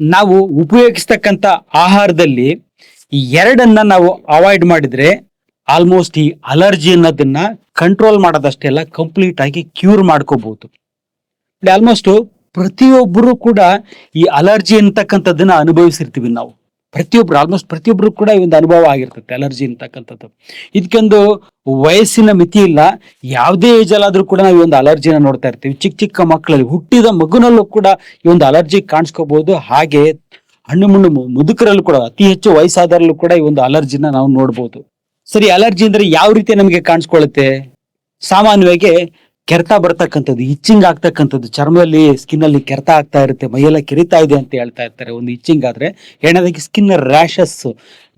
ನಾವು ಉಪಯೋಗಿಸ್ತಕ್ಕಂಥ ಆಹಾರದಲ್ಲಿ ಎರಡನ್ನ ನಾವು ಅವಾಯ್ಡ್ ಮಾಡಿದ್ರೆ ಆಲ್ಮೋಸ್ಟ್ ಈ ಅಲರ್ಜಿ ಅನ್ನೋದನ್ನ ಕಂಟ್ರೋಲ್ ಮಾಡೋದಷ್ಟೇ ಅಲ್ಲ ಕಂಪ್ಲೀಟ್ ಆಗಿ ಕ್ಯೂರ್ ಮಾಡ್ಕೋಬಹುದು ಆಲ್ಮೋಸ್ಟ್ ಪ್ರತಿಯೊಬ್ಬರು ಕೂಡ ಈ ಅಲರ್ಜಿ ಅಂತಕ್ಕಂಥದ್ದನ್ನ ಅನುಭವಿಸಿರ್ತೀವಿ ನಾವು. ಪ್ರತಿಯೊಬ್ರು ಆಲ್ಮೋಸ್ಟ್ ಪ್ರತಿಯೊಬ್ರು ಕೂಡ ಈ ಒಂದು ಅನುಭವ ಆಗಿರ್ತದೆ ಅಲರ್ಜಿ ಅಂತಕ್ಕಂಥದ್ದು. ಇದಕ್ಕೊಂದು ವಯಸ್ಸಿನ ಮಿತಿ ಇಲ್ಲ, ಯಾವುದೇ ಏಜ್ ಅಲ್ಲಾದ್ರೂ ಕೂಡ ನಾವು ಈ ಒಂದು ಅಲರ್ಜಿನ ನೋಡ್ತಾ ಇರ್ತೀವಿ. ಚಿಕ್ಕ ಚಿಕ್ಕ ಮಕ್ಕಳಲ್ಲಿ, ಹುಟ್ಟಿದ ಮಗುನಲ್ಲೂ ಕೂಡ ಈ ಒಂದು ಅಲರ್ಜಿ ಕಾಣಿಸ್ಕೋಬಹುದು ಹಾಗೆ ಹಣ್ಣು ಮುಣ್ಣು ಮುದುಕರಲ್ಲೂ ಕೂಡ, ಅತಿ ಹೆಚ್ಚು ವಯಸ್ಸಾದರಲ್ಲೂ ಕೂಡ ಈ ಒಂದು ಅಲರ್ಜಿನ ನಾವು ನೋಡ್ಬೋದು. ಸರಿ ಅಲರ್ಜಿ ಅಂದ್ರೆ ಯಾವ ರೀತಿ ನಮಗೆ ಕಾಣಿಸ್ಕೊಳ್ಳುತ್ತೆ? ಸಾಮಾನ್ಯವಾಗಿ ಕೆರೆತ ಬರ್ತಕ್ಕಂಥದ್ದು, ಇಚ್ಚಿಂಗ್ ಆಗ್ತಕ್ಕಂಥದ್ದು, ಚರ್ಮದಲ್ಲಿ ಸ್ಕಿನ್ ಅಲ್ಲಿ ಕೆರೆತ ಆಗ್ತಾ ಇರುತ್ತೆ, ಮೈಯೆಲ್ಲ ಕೆರಿತಾ ಇದೆ ಅಂತ ಹೇಳ್ತಾ ಇರ್ತಾರೆ, ಒಂದು ಇಚ್ಚಿಂಗ್ ಆದ್ರೆ ಎರಡನೇದಾಗಿ ಸ್ಕಿನ್ ರ್ಯಾಷಸ್,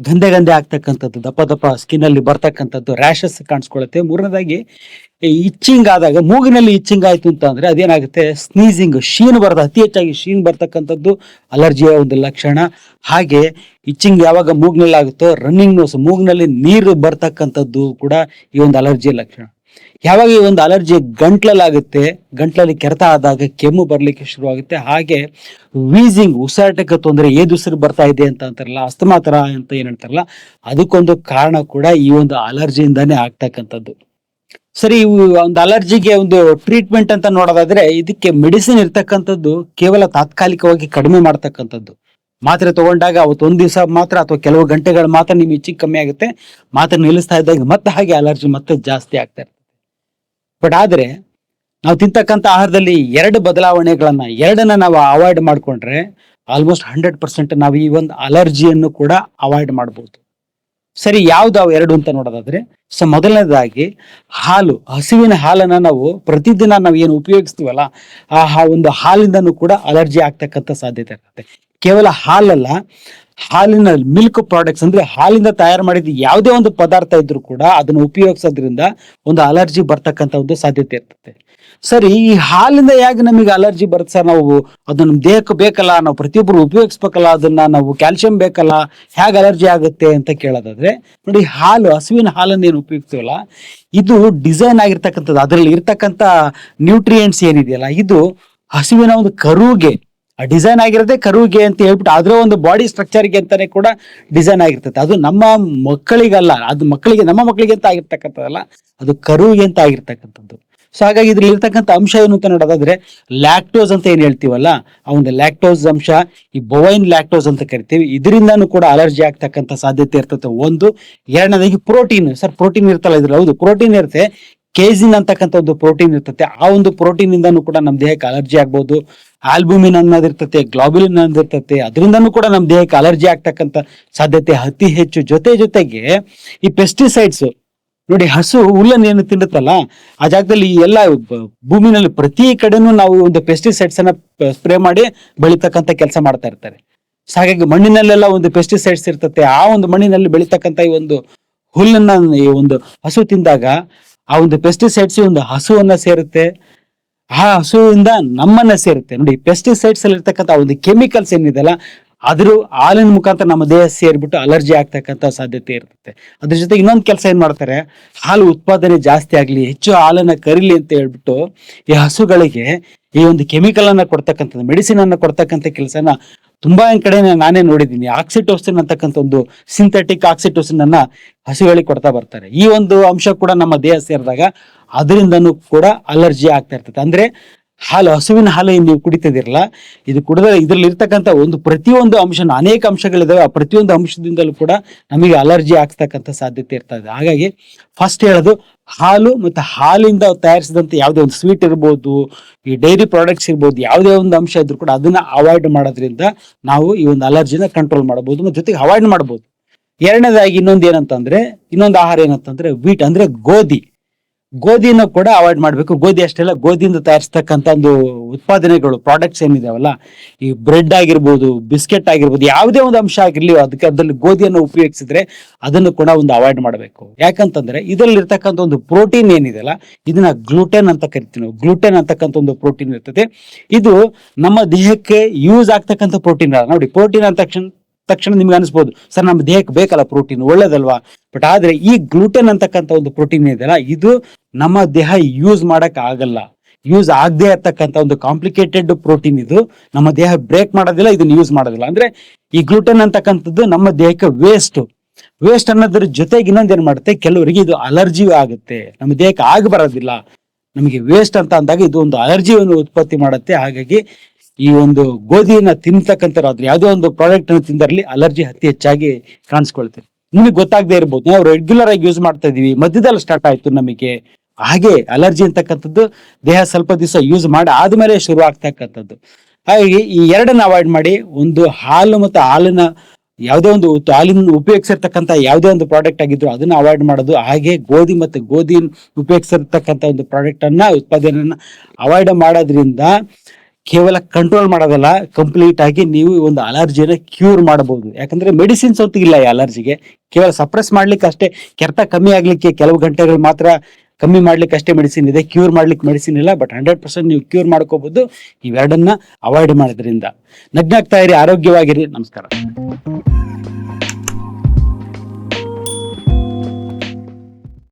ಗಂಧೆ ಗಂಧೆ ಆಗ್ತಕ್ಕಂಥದ್ದು, ದಪ್ಪ ದಪ್ಪ ಸ್ಕಿನ್ ಅಲ್ಲಿ ಬರ್ತಕ್ಕಂಥದ್ದು ರ್ಯಾಷಸ್ ಕಾಣಿಸ್ಕೊಳ್ಳುತ್ತೆ. ಮೂರನೇದಾಗಿ ಇಚ್ಚಿಂಗ್ ಆದಾಗ, ಮೂಗಿನಲ್ಲಿ ಇಚ್ಚಿಂಗ್ ಆಯ್ತು ಅಂತ ಅಂದ್ರೆ ಅದೇನಾಗುತ್ತೆ ಸ್ನೀಸಿಂಗ್ ಶೀನ್ ಬರ್ದ, ಅತಿ ಹೆಚ್ಚಾಗಿ ಶೀನ್ ಬರ್ತಕ್ಕಂಥದ್ದು ಅಲರ್ಜಿಯ ಒಂದು ಲಕ್ಷಣ. ಹಾಗೆ, ಇಚ್ಚಿಂಗ್ ಯಾವಾಗ ಮೂಗ್ನಲ್ಲಿ ಆಗುತ್ತೋ ರನ್ನಿಂಗ್ ನೋಸ್ ಮೂಗ್ನಲ್ಲಿ ನೀರು ಬರ್ತಕ್ಕಂಥದ್ದು ಕೂಡ ಈ ಒಂದು ಅಲರ್ಜಿಯ ಲಕ್ಷಣ. ಯಾವಾಗ ಈ ಒಂದು ಅಲರ್ಜಿ ಗಂಟ್ಲಲ್ಲಾಗುತ್ತೆ, ಗಂಟ್ಲಲ್ಲಿ ಕೆರೆತ ಆದಾಗ ಕೆಮ್ಮು ಬರಲಿಕ್ಕೆ ಶುರುವಾಗುತ್ತೆ, ಹಾಗೆ ವೀಸಿಂಗ್ ಉಸಿರಾಟಕ್ಕೆ ತೊಂದರೆ ಏದು ಉಸಿರು ಬರ್ತಾ ಇದೆ ಅಂತ ಅಂತಾರಲ್ಲ, ಅಸ್ತಮಾ ತರ ಅಂತ ಏನು ಹೇಳ್ತಾರಲ್ಲ, ಅದಕ್ಕೊಂದು ಕಾರಣ ಕೂಡ ಈ ಒಂದು ಅಲರ್ಜಿಯಿಂದಾನೇ ಆಗ್ತಕ್ಕಂಥದ್ದು. ಸರಿ ಒಂದು ಅಲರ್ಜಿಗೆ ಒಂದು ಟ್ರೀಟ್ಮೆಂಟ್ ಅಂತ ನೋಡೋದಾದ್ರೆ, ಇದಕ್ಕೆ ಮೆಡಿಸಿನ್ ಇರ್ತಕ್ಕಂಥದ್ದು ಕೇವಲ ತಾತ್ಕಾಲಿಕವಾಗಿ ಕಡಿಮೆ ಮಾಡ್ತಕ್ಕಂಥದ್ದು. ಮಾತ್ರೆ ತಗೊಂಡಾಗ ಅವತ್ತು ಒಂದು ದಿವಸ ಮಾತ್ರ ಅಥವಾ ಕೆಲವು ಗಂಟೆಗಳು ಮಾತ್ರ ನಿಮ್ಮ ಹೆಚ್ಚಿಗೆ ಕಮ್ಮಿ ಆಗುತ್ತೆ, ಮಾತ್ರ ನಿಲ್ಲಿಸ್ತಾ ಇದ್ದಾಗ ಮತ್ತೆ ಹಾಗೆ ಅಲರ್ಜಿ ಮತ್ತೆ ಜಾಸ್ತಿ ಆಗ್ತಾ ಬಟ್ ಆದ್ರೆ, ನಾವು ತಿಂತಕ್ಕಂಥ ಆಹಾರದಲ್ಲಿ ಎರಡು ಬದಲಾವಣೆಗಳನ್ನ, ಎರಡನ್ನ ನಾವು ಅವಾಯ್ಡ್ ಮಾಡಿಕೊಂಡ್ರೆ ಆಲ್ಮೋಸ್ಟ್ ಹಂಡ್ರೆಡ್ ಪರ್ಸೆಂಟ್ ನಾವು ಈ ಒಂದು ಅಲರ್ಜಿಯನ್ನು ಕೂಡ ಅವಾಯ್ಡ್ ಮಾಡ್ಬೋದು. ಸರಿ, ಯಾವ್ದು ಅವು ಎರಡು ಅಂತ ನೋಡೋದಾದ್ರೆ, ಸೊ ಮೊದಲನೇದಾಗಿ ಹಾಲು, ಹಸುವಿನ ಹಾಲನ್ನ ನಾವು ಪ್ರತಿದಿನ ನಾವು ಏನು ಉಪಯೋಗಿಸ್ತೀವಲ್ಲ ಆ ಒಂದು ಹಾಲಿಂದನೂ ಕೂಡ ಅಲರ್ಜಿ ಆಗ್ತಕ್ಕಂಥ ಸಾಧ್ಯತೆ ಇರುತ್ತೆ. ಕೇವಲ ಹಾಲಲ್ಲ ಹಾಲಿನ ಮಿಲ್ಕ್ ಪ್ರಾಡಕ್ಟ್ಸ್ ಅಂದ್ರೆ ಹಾಲಿಂದ ತಯಾರು ಮಾಡಿದ ಯಾವುದೇ ಒಂದು ಪದಾರ್ಥ ಇದ್ರೂ ಕೂಡ ಅದನ್ನು ಉಪಯೋಗಿಸೋದ್ರಿಂದ ಒಂದು ಅಲರ್ಜಿ ಬರ್ತಕ್ಕಂಥ ಒಂದು ಸಾಧ್ಯತೆ ಇರ್ತದೆ. ಸರಿ, ಈ ಹಾಲಿಂದ ಯಾಕೆ ನಮಗೆ ಅಲರ್ಜಿ ಬರುತ್ತೆ ಸರ್? ನಾವು ಅದು ನಮ್ಮ ದೇಹಕ್ಕೆ ಬೇಕಲ್ಲ, ನಾವು ಪ್ರತಿಯೊಬ್ಬರು ಉಪಯೋಗಿಸ್ಬೇಕಲ್ಲ, ಅದನ್ನ ನಾವು ಕ್ಯಾಲ್ಸಿಯಂ ಬೇಕಲ್ಲ, ಹೇಗೆ ಅಲರ್ಜಿ ಆಗುತ್ತೆ ಅಂತ ಕೇಳೋದಾದ್ರೆ, ನೋಡಿ, ಹಾಲು, ಹಸುವಿನ ಹಾಲನ್ನು ಏನು ಉಪಯೋಗಿಸ್ತೀವಲ್ಲ, ಇದು ಡಿಸೈನ್ ಆಗಿರ್ತಕ್ಕಂಥದ್ದು. ಅದರಲ್ಲಿ ಇರ್ತಕ್ಕಂಥ ನ್ಯೂಟ್ರಿಯೆಂಟ್ಸ್ ಏನಿದೆಯಲ್ಲ, ಇದು ಹಸುವಿನ ಒಂದು ಕರುಗೆ ಡಿಸೈನ್ ಆಗಿರೋದೇ ಕರುವಿಗೆ ಅಂತ ಹೇಳ್ಬಿಟ್ಟು ಅದರ ಒಂದು ಬಾಡಿ ಸ್ಟ್ರಕ್ಚರ್ಗೆ ಅಂತಾನೆ ಕೂಡ ಡಿಸೈನ್ ಆಗಿರ್ತೈತೆ. ಅದು ನಮ್ಮ ಮಕ್ಕಳಿಗಲ್ಲ, ಅದು ಮಕ್ಕಳಿಗೆ, ನಮ್ಮ ಮಕ್ಕಳಿಗೆ ಅಂತ ಆಗಿರ್ತಕ್ಕಂಥದ್ದಲ್ಲ, ಅದು ಕರುವಿಗೆ ಅಂತ ಆಗಿರ್ತಕ್ಕಂಥದ್ದು. ಸೊ ಹಾಗಾಗಿ ಇದ್ರಲ್ಲಿ ಇರ್ತಕ್ಕಂಥ ಅಂಶ ಏನು ಅಂತ ನೋಡೋದಾದ್ರೆ ಲ್ಯಾಕ್ಟೋಸ್ ಅಂತ ಏನ್ ಹೇಳ್ತೀವಲ್ಲ, ಆ ಒಂದು ಲ್ಯಾಕ್ಟೋಸ್ ಅಂಶ, ಈ ಬೊವೈನ್ ಲ್ಯಾಕ್ಟೋಸ್ ಅಂತ ಕರಿತೀವಿ. ಇದರಿಂದನೂ ಕೂಡ ಅಲರ್ಜಿ ಆಗ್ತಕ್ಕಂಥ ಸಾಧ್ಯತೆ ಇರ್ತದೆ ಒಂದು, ಎರಡನೇದಾಗಿ ಪ್ರೋಟೀನ್ ಸರ್ ಪ್ರೋಟೀನ್ ಇರ್ತಲ್ಲ ಇದ್ರಲ್ಲಿ, ಹೌದು ಪ್ರೋಟೀನ್ ಇರುತ್ತೆ. ಕೇಸಿನ್ ಅಂತಕ್ಕಂಥ ಒಂದು ಪ್ರೋಟೀನ್ ಇರ್ತತೆ, ಆ ಒಂದು ಪ್ರೋಟೀನ್ ಇಂದನೂ ಕೂಡ ನಮ್ಮ ದೇಹಕ್ಕೆ ಅಲರ್ಜಿ ಆಗ್ಬೋದು. ಆಲ್ಬುಮಿನ್ ಅನ್ನೋದಿರ್ತತೆ ಗ್ಲಾಬುಲಿನ್ ಅನ್ನೋದಿರ್ತತೆ ಅದರಿಂದನೂ ಕೂಡ ನಮ್ಮ ದೇಹಕ್ಕೆ ಅಲರ್ಜಿ ಆಗ್ತಕ್ಕಂಥ ಸಾಧ್ಯತೆ ಅತಿ ಹೆಚ್ಚು. ಜೊತೆ ಜೊತೆಗೆ ಈ ಪೆಸ್ಟಿಸೈಡ್ಸ್ ನೋಡಿ ಹಸು ಹುಲ್ಲನ್ನು ಏನು ತಿನ್ನುತ್ತಲ್ಲ, ಆ ಜಾಗದಲ್ಲಿ ಈ ಎಲ್ಲ ಭೂಮಿನಲ್ಲಿ ಪ್ರತಿ ಕಡೆನೂ ನಾವು ಒಂದು ಪೆಸ್ಟಿಸೈಡ್ಸ್ ಅನ್ನ ಸ್ಪ್ರೇ ಮಾಡಿ ಬೆಳಿತಕ್ಕಂಥ ಕೆಲಸ ಮಾಡ್ತಾ ಇರ್ತಾರೆ. ಹಾಗಾಗಿ ಮಣ್ಣಿನಲ್ಲೆಲ್ಲ ಒಂದು ಪೆಸ್ಟಿಸೈಡ್ಸ್ ಇರ್ತತೆ, ಆ ಒಂದು ಮಣ್ಣಿನಲ್ಲಿ ಬೆಳಿತಕ್ಕಂಥ ಈ ಒಂದು ಹುಲ್ಲನ್ನ ಈ ಒಂದು ಹಸು ತಿಂದಾಗ ಆ ಒಂದು ಪೆಸ್ಟಿಸೈಡ್ಸ್ ಒಂದು ಹಸುವನ್ನ ಸೇರುತ್ತೆ. ಆ ಹಸುವಿಂದ ನಮ್ಮನ್ನ ಸೇರುತ್ತೆ. ನೋಡಿ ಪೆಸ್ಟಿಸೈಡ್ಸ್ ಅಲ್ಲಿ ಇರ್ತಕ್ಕಂಥ ಒಂದು ಕೆಮಿಕಲ್ಸ್ ಏನಿದೆಲ್ಲ ಅದ್ರ ಹಾಲಿನ ಮುಖಾಂತರ ನಮ್ಮ ದೇಹ ಸೇರಿಬಿಟ್ಟು ಅಲರ್ಜಿ ಆಗ್ತಕ್ಕಂಥ ಸಾಧ್ಯತೆ ಇರುತ್ತೆ ಅದ್ರ ಜೊತೆ ಇನ್ನೊಂದು ಕೆಲಸ ಏನ್ ಮಾಡ್ತಾರೆ, ಹಾಲು ಉತ್ಪಾದನೆ ಜಾಸ್ತಿ ಆಗ್ಲಿ, ಹೆಚ್ಚು ಹಾಲನ್ನ ಕರಿಲಿ ಅಂತ ಹೇಳ್ಬಿಟ್ಟು ಈ ಹಸುಗಳಿಗೆ ಈ ಒಂದು ಕೆಮಿಕಲ್ ಅನ್ನ ಕೊಡ್ತಕ್ಕಂಥದ್ದು ಮೆಡಿಸಿನ್ ಅನ್ನ ಕೊಡ್ತಕ್ಕಂಥ ಕೆಲಸನ ತುಂಬಾ ಕಡೆ ನಾನೇ ನೋಡಿದ್ದೀನಿ. ಆಕ್ಸಿಟೋಸಿನ್ ಅಂತಕ್ಕಂಥ ಒಂದು ಸಿಂಥೆಟಿಕ್ ಆಕ್ಸಿಟೋಸಿನ್ ಅನ್ನ ಕೊಡ್ತಾ ಬರ್ತಾರೆ. ಈ ಒಂದು ಅಂಶ ಕೂಡ ನಮ್ಮ ದೇಹ ಸೇರಿದಾಗ ಅದರಿಂದನೂ ಕೂಡ ಅಲರ್ಜಿ ಆಗ್ತಾ ಇರ್ತದೆ. ಅಂದ್ರೆ ಹಾಲು, ಹಸುವಿನ ಹಾಲು ಏನು ನೀವು ಕುಡಿತಿದಿರಲ್ಲ ಇದು ಕುಡಿದ ಇದರಲ್ಲಿ ಇರ್ತಕ್ಕಂಥ ಒಂದು ಪ್ರತಿಯೊಂದು ಅಂಶ ಅನೇಕ ಅಂಶಗಳಿದ್ದಾವೆ. ಆ ಪ್ರತಿಯೊಂದು ಅಂಶದಿಂದಲೂ ಕೂಡ ನಮಗೆ ಅಲರ್ಜಿ ಆಗ್ತಕ್ಕಂಥ ಸಾಧ್ಯತೆ ಇರ್ತದೆ ಹಾಗಾಗಿ ಫಸ್ಟ್ ಹೇಳೋದು, ಹಾಲು ಮತ್ತು ಹಾಲಿಂದ ತಯಾರಿಸಿದಂಥ ಯಾವುದೇ ಒಂದು ಸ್ವೀಟ್ ಇರ್ಬೋದು, ಈ ಡೈರಿ ಪ್ರಾಡಕ್ಟ್ಸ್ ಇರ್ಬೋದು, ಯಾವುದೇ ಒಂದು ಅಂಶ ಇದ್ರೂ ಕೂಡ ಅದನ್ನ ಅವಾಯ್ಡ್ ಮಾಡೋದ್ರಿಂದ ನಾವು ಈ ಒಂದು ಅಲರ್ಜಿನ ಕಂಟ್ರೋಲ್ ಮಾಡಬಹುದು ಮತ್ತು ಜೊತೆಗೆ ಅವಾಯ್ಡ್ ಮಾಡ್ಬೋದು ಎರಡನೇದಾಗಿ ಇನ್ನೊಂದು ಏನಂತಂದ್ರೆ, ಇನ್ನೊಂದು ಆಹಾರ ಏನಂತಂದ್ರೆ ವೀಟ್ ಅಂದ್ರೆ ಗೋಧಿ. ಗೋಧಿನ ಕೂಡ ಅವಾಯ್ಡ್ ಮಾಡಬೇಕು. ಗೋಧಿ ಅಷ್ಟೆಲ್ಲ ಗೋಧಿಯಿಂದ ತಯಾರಿಸ್ತಕ್ಕಂಥ ಒಂದು ಉತ್ಪಾದನೆಗಳು ಪ್ರಾಡಕ್ಟ್ಸ್ ಏನಿದಾವಲ್ಲ, ಈ ಬ್ರೆಡ್ ಆಗಿರ್ಬೋದು ಬಿಸ್ಕೆಟ್ ಆಗಿರ್ಬೋದು, ಯಾವುದೇ ಒಂದು ಅಂಶ ಆಗಿರ್ಲಿ, ಅದಕ್ಕೆ ಅದರಲ್ಲಿ ಗೋಧಿಯನ್ನು ಉಪಯೋಗಿಸಿದ್ರೆ ಅದನ್ನು ಕೂಡ ಒಂದು ಅವಾಯ್ಡ್ ಮಾಡಬೇಕು. ಯಾಕಂತಂದ್ರೆ ಇದರಲ್ಲಿ ಇರ್ತಕ್ಕಂಥ ಒಂದು ಪ್ರೋಟೀನ್ ಏನಿದೆಯಲ್ಲ, ಇದನ್ನ ಗ್ಲೂಟೆನ್ ಅಂತ ಕರಿತೀವಿ ನಾವು. ಗ್ಲೂಟೆನ್ ಅಂತಕ್ಕಂಥ ಒಂದು ಪ್ರೋಟೀನ್ ಇರ್ತದೆ. ಇದು ನಮ್ಮ ದೇಹಕ್ಕೆ ಯೂಸ್ ಆಗ್ತಕ್ಕಂಥ ಪ್ರೋಟೀನ್ ನೋಡಿ ಪ್ರೋಟೀನ್ ಅಂದ ತಕ್ಷಣ ತಕ್ಷಣ ನಿಮ್ಗೆ ಅನಿಸ್ಬೋದು, ಸರ್, ನಮ್ಮ ದೇಹಕ್ಕೆ ಬೇಕಲ್ಲ ಪ್ರೋಟೀನ್, ಒಳ್ಳೇದಲ್ವಾ? ಬಟ್ ಆದ್ರೆ ಈ ಗ್ಲೂಟೆನ್ ಅಂತಕ್ಕಂಥ ಒಂದು ಪ್ರೋಟೀನ್ ಇದೆಯಲ್ಲ, ಇದು ನಮ್ಮ ದೇಹ ಯೂಸ್ ಮಾಡಕ್ ಆಗಲ್ಲ. ಯೂಸ್ ಆಗದೆ ಇರ್ತಕ್ಕಂಥ ಒಂದು ಕಾಂಪ್ಲಿಕೇಟೆಡ್ ಪ್ರೋಟೀನ್ ಇದು. ನಮ್ಮ ದೇಹ ಬ್ರೇಕ್ ಮಾಡೋದಿಲ್ಲ, ಇದನ್ನ ಯೂಸ್ ಮಾಡೋದಿಲ್ಲ. ಅಂದ್ರೆ ಈ ಗ್ಲೂಟೆನ್ ಅಂತಕ್ಕಂಥದ್ದು ನಮ್ಮ ದೇಹಕ್ಕೆ ವೇಸ್ಟ್ ವೇಸ್ಟ್ ಅನ್ನೋದ್ರ ಜೊತೆಗೆ ಇನ್ನೊಂದ್ ಏನ್ ಮಾಡುತ್ತೆ? ಕೆಲವರಿಗೆ ಇದು ಅಲರ್ಜಿ ಆಗುತ್ತೆ. ನಮ್ಮ ದೇಹಕ್ಕೆ ಆಗ ಬರೋದಿಲ್ಲ. ನಮಗೆ ವೇಸ್ಟ್ ಅಂತ ಅಂದಾಗ ಇದು ಒಂದು ಅಲರ್ಜಿಯನ್ನು ಉತ್ಪತ್ತಿ ಮಾಡುತ್ತೆ. ಹಾಗಾಗಿ ಈ ಒಂದು ಗೋಧಿಯನ್ನ ತಿಂತಕ್ಕಂಥವ್ರು ಯಾವುದೋ ಒಂದು ಪ್ರಾಡಕ್ಟ್ ಅನ್ನು ತಿಂದರಲ್ಲಿ ಅಲರ್ಜಿ ಅತಿ ಹೆಚ್ಚಾಗಿ ಕಾಣಿಸ್ಕೊಳ್ತೇವೆ ನಿಮಗೆ ಗೊತ್ತಾಗದೆ ಇರ್ಬೋದು, ನಾವು ರೆಗ್ಯುಲರ್ ಆಗಿ ಯೂಸ್ ಮಾಡ್ತಾ ಇದೀವಿ ಮಧ್ಯದಲ್ಲಿ ಸ್ಟಾರ್ಟ್ ಆಯ್ತು ನಮಗೆ. ಹಾಗೆ ಅಲರ್ಜಿ ಅಂತಕ್ಕಂಥದ್ದು ದೇಹ ಸ್ವಲ್ಪ ದಿವಸ ಯೂಸ್ ಮಾಡಿ ಆದ್ಮೇಲೆ ಶುರು ಆಗ್ತಕ್ಕಂಥದ್ದು. ಹಾಗಾಗಿ ಈ ಎರಡನ್ನ ಅವಾಯ್ಡ್ ಮಾಡಿ, ಒಂದು ಹಾಲು ಮತ್ತು ಹಾಲಿನ ಯಾವುದೇ ಒಂದು ಹಾಲಿನ ಉಪಯೋಗಿಸಿರ್ತಕ್ಕಂಥ ಯಾವುದೇ ಒಂದು ಪ್ರಾಡಕ್ಟ್ ಆಗಿದ್ರು ಅದನ್ನ ಅವಾಯ್ಡ್ ಮಾಡೋದು, ಹಾಗೆ ಗೋಧಿ ಮತ್ತು ಗೋಧಿ ಉಪಯೋಗಿಸಿರ್ತಕ್ಕಂಥ ಒಂದು ಪ್ರಾಡಕ್ಟ್ ಅನ್ನ, ಉತ್ಪಾದನೆಯನ್ನ ಅವಾಯ್ಡ್ ಮಾಡೋದ್ರಿಂದ ಕೇವಲ ಕಂಟ್ರೋಲ್ ಮಾಡೋದಲ್ಲ ಕಂಪ್ಲೀಟ್ ಆಗಿ ನೀವು ಒಂದು ಅಲರ್ಜಿನ ಕ್ಯೂರ್ ಮಾಡಬಹುದು. ಯಾಕಂದ್ರೆ ಮೆಡಿಸಿನ್ಸ್ ಅಂತೂ ಇಲ್ಲ ಈ ಅಲರ್ಜಿಗೆ ಕೇವಲ ಸಪ್ರೆಸ್ ಮಾಡ್ಲಿಕ್ಕೆ ಅಷ್ಟೇ, ಕೆರೆತ ಕಮ್ಮಿ ಆಗ್ಲಿಕ್ಕೆ ಕೆಲವು ಗಂಟೆಗಳು ಮಾತ್ರ ಕಮ್ಮಿ ಮಾಡ್ಲಿಕ್ಕೆ ಅಷ್ಟೇ ಮೆಡಿಸಿನ್ ಇದೆ. ಕ್ಯೂರ್ ಮಾಡ್ಲಿಕ್ಕೆ ಮೆಡಿಸಿನ್ ಇಲ್ಲ ಬಟ್ ಹಂಡ್ರೆಡ್ ಪರ್ಸೆಂಟ್ ನೀವು ಕ್ಯೂರ್ ಮಾಡ್ಕೋಬಹುದು. ಇವೆರಡನ್ನ ಅವಾಯ್ಡ್ ಮಾಡೋದ್ರಿಂದ. ನಗ್ನಾಗ್ತಾ ಇರಿ, ಆರೋಗ್ಯವಾಗಿರಿ. ನಮಸ್ಕಾರ.